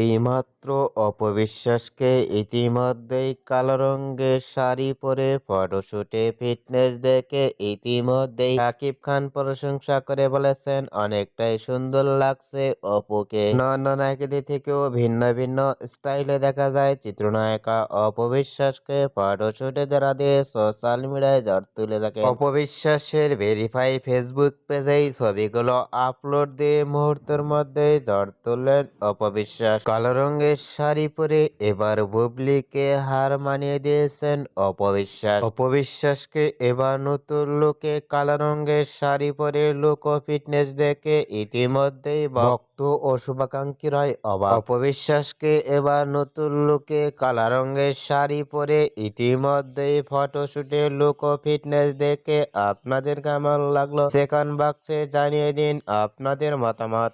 এইমাত্র অপবিশ্বাসকে ইতিমধ্যেই কালো রঙের শাড়ি পরে, ফটোশুটে, ফিটনেস দেখে ইতিমধ্যেই শাকিব খান প্রশংসা করে বলেছেন, অনেকটাই সুন্দর লাগছে অপুকে। অন্যান্য নায়িকাদের থেকেও ভিন্ন ভিন্ন স্টাইলে দেখা যায়, চিত্রনায়িকা অপবিশ্বাসকে ফটোশুটে যারা দিয়ে সোশ্যাল মিডিয়ায় ঝড় তুলে থাকে অপবিশ্বাসের ভেরিফাই ফেসবুক পেজেই ছবিগুলো আপলোড দিয়ে মুহূর্তের মধ্যে ঝড় তুললেন অপবিশ্বাস। কালো রঙের শাড়ি পরে এবার বুবলিকে হার মানিয়ে দিয়েছেন অপবিশ্বাস। অপবিশ্বাসকে এবার নতুন লোকে কালো রঙের শাড়ি পরে লুক ফিটনেস দেখে ইতিমধ্যেই ভক্ত ও শুভাকাঙ্ক্ষীরাই অবাক। অপবিশ্বাসকে এবার নতুন লুকে কালা রঙের শাড়ি পরে ইতিমধ্যেই ফটোশুটে লুক ফিটনেস দেখে আপনাদের কেমন লাগল? সেখান বাক্সে জানিয়ে দিন আপনাদের মতামত।